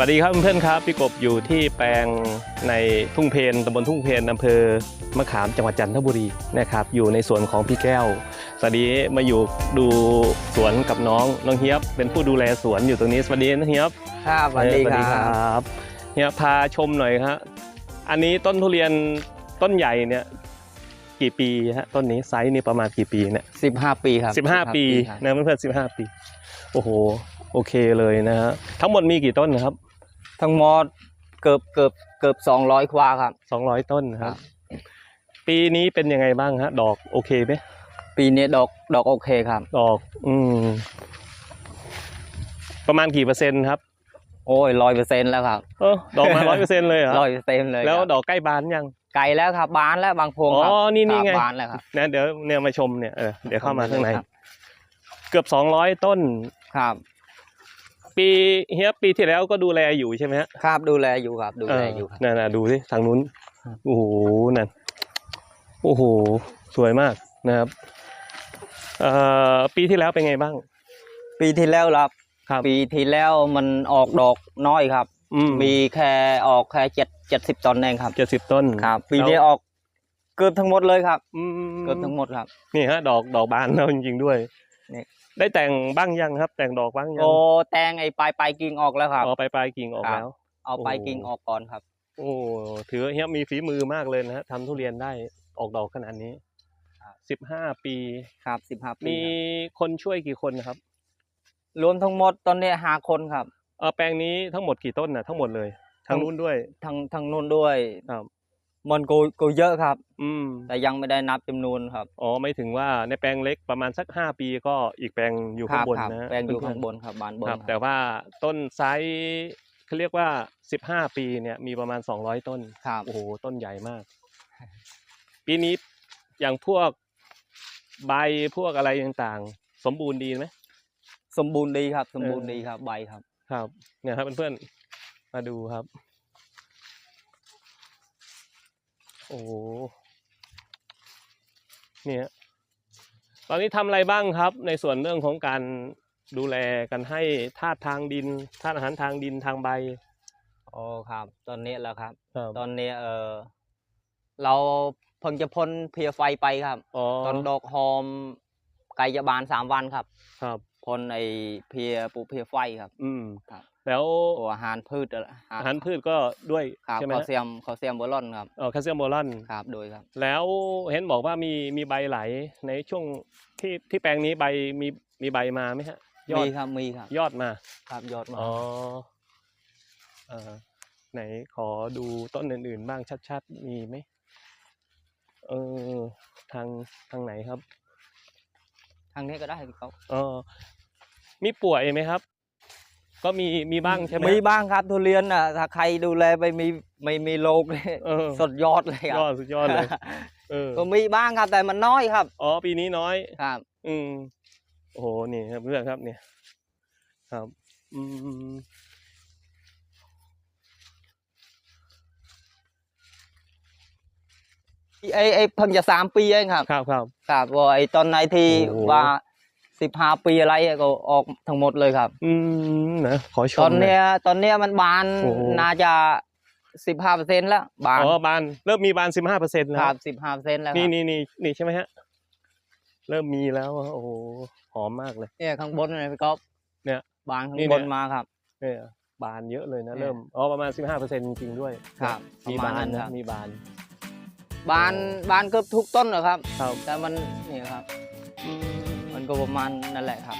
วัสดีครับเพื่อนๆครับพี่กบอยู่ที่แปลงในทุ่งเพนตำบลทุ่งเพนอำเภอมะขามจังหวัดจันทบุรีนะครับอยู่ในสวนของพี่แก้วสวัสดีมาอยู่ดูสวนกับน้องน้องเฮียบเป็นผู้ดูแลสวนอยู่ตรงนี้สวัสดีนะเฮียบครับสวัสดีเออครับบเฮียพาชมหน่อยครับอันนี้ต้นทุเรียนต้นใหญ่เนี่ยกี่ปีฮะต้นนี้ไซส์นี่ประมาณกี่ปีเนี่ยสิบห้าปีครับสิบห้าปีครับนะเพื่อนๆสิบห้าปี โอ้โหโอเคเลยนะฮะทั้งหมดมีกี่ต้นนะครับ ทั้งหมดเกือบเกือบเกือบสองร้อยกว่าครับ สองร้อยต้นนะครับครับ ปีนี้เป็นยังไงบ้างฮะ ดอกโอเคไหมปีนี้ดอกดอกโอเคครับ ดอก อืม ประมาณกี่เปอร์เซ็นต์ครับ โอ้ยร้อยเปอร์เซ็นต์แล้วครับเออดอกมาร้อยเปอร์เซ็นต์เลยเหรอร้อยเปอร์เซ็นต์เลยแล้วครับดอกใกล้บานยังไก่แล้วครับบานแล้วบางพวงครับอ๋อนี่นี่ไงครับบานแล้วครับนะเดี๋ยวเนี่ยมาชมเนี่ยเออเดี๋ยวเข้ามาข้างในครับเกือบสองร้อยต้นครับ ปีเฮียปีที่แล้วก็ดูแลอยู่ใช่ไหมฮะครับดูแลอยู่ครับ ดูแลอยู่ครับเนั่นน่ะดูสิทางนู้นครับโอ้โหนั่นโอ้โหสวยมากนะครับเอ่อปีที่แล้วเป็นไงบ้าง ปีที่แล้วครับ ครับ ปีที่แล้วมันออกดอกน้อยครับ อืมมีแค่ออกแค่เจ็ดเจ็ดสิบต้นเองครับเจ็ดสิบต้นครับ ปีนี้ออกเกือบทั้งหมดเลยครับอืมเกือบทั้งหมดครับ นี่ฮะ ดอกดอกบานแล้วจริงๆด้วย นี่ได้แต่งบ้างยังครับ แต่งดอกบ้างยังโอ้แตงไอ้ปลายปลายกิ่งออกแล้วครับอ๋อไปปลายกิ่งออกครับแล้ว เอาปลายโอ้กิ่งออกก่อนครับ โอ้ถือว่าเฮียมีฝีมือมากเลยนะฮะทำทุเรียนได้ออกดอกขนาดนี้ครับสิบห้าปีครับสิบห้าปีมีครับคนช่วยกี่คนนะครับ รวมทั้งหมดตอนนี้ห้าคนครับเออแปลงนี้ทั้งหมดกี่ต้นนะทั้งหมดเลยทางนู้นด้วยทั้งทั้งนู้นด้วยครับ มันก็ก็เยอะครับ อืม แต่ยังไม่ได้นับจำนวนครับอ๋อไม่ถึงว่าในแปลงเล็กประมาณสักห้าปีก็อีกแปลงอยู่คข้ารังบนครับนะฮะแปลงอยู่เพื่ข้างบนครับบานบนครับครับแต่ว่าต้นไซส์เขาเรียกว่าสิบห้าปีเนี่ยมีประมาณสองร้อยต้น ครับ โอ้โห ต้นใหญ่มาก ปีนี้อย่างพวกใบพวกอะไรต่างๆ สมบูรณ์ดีไหม สมบูรณ์ดีครับ สมบูรณ์เออดีครับใบครับ ครับเนี่ยครับเพื่อนๆมาดูครับ โอ้โหเนี่ย ตอนนี้ทำอะไรบ้างครับ ในส่วนเรื่องของการดูแลกันให้ธาตุทางดินธาตุอาหารทางดินทางใบอ๋อครับ ตอนนี้แล้วครับ ครับตอนนี้เออเราเพิ่งจะพ่นเพลียไฟไปครับ อ๋อตอนดอกหอมไก่จะบานสามวันครับ ครับ พ่นไอเพลียปลูกเพลียไฟครับ อืมครับ แล้วตัวอาหารพืชอะอาหารพืชก็ด้วยครับใช่ไหมคอฮะเซียมคอเซียมโบรอนครับเออแคลเซียมโบรอนครับโดยครับ แล้วเห็นบอกว่ามีมีใบไหลในช่วงที่ที่แปลงนี้ใบมีมีใบมาไหมฮะยอมีดครับมีครับ ยอดมา ครับยอดมาอ๋อเออไหนขอดูต้นอื่นๆบ้างชัดๆ มีไหมเออทางทางไหนครับ ทางนี้ก็ได้พี่เขาเออ มีป่วยไหมครับ ก็มีมีบ้างใช่ไหมมีบ้างครับทุเรียนอะถ้าใครดูแลไปมีไม่มีโรคเลยเออสุดยอดเลยคยรัอบดสุดยอดเลยเออก็มีบ้างครับแต่มันน้อยครับ อ๋อปีนี้น้อยครับ อืมโอ้โหนี่ครับเพื่อนครับเนี่ย ครับ อืมไอไอเพิ่งจะสามปีเองครับ ครับครับครับว่าไอตอนไหนที่โอ้โหว่า สิบห้าปีอะไรอะก็ออกทั้งหมดเลยครับ อืมนะขอชมตอนหเนี้ยตอนเนี้ยมันบานโอ้โห น่าจะสิบห้าเปอร์เซ็นต์แล้วบานอ๋อบานเริ่มมีบานสิบห้าเปอร์เซ็นต์แล้วครับสิบห้าเปอร์เซ็นต์แล้วคนี่รับนี่นี่นี่ใช่ไหมฮะ เริ่มมีแล้วอะโอ้โหหอมมากเลย เนี่ยข้างบนเลยพี่ก๊อฟเนี่ยบานข้างนี่บเนี่นยมาครับ เนี่ยบานเยอะเลยนะ เนี่ย เริ่มอ๋อประมาณสิบห้าเปอร์เซ็นต์จริงๆด้วยครับมีประบามาณนนั้นนะครับมีบาน บานบานเกือบทุกต้นเหรอครับ ครับ แต่มันนี่ครับ อืมมัน ก็ประมาณนั่นแหละครับ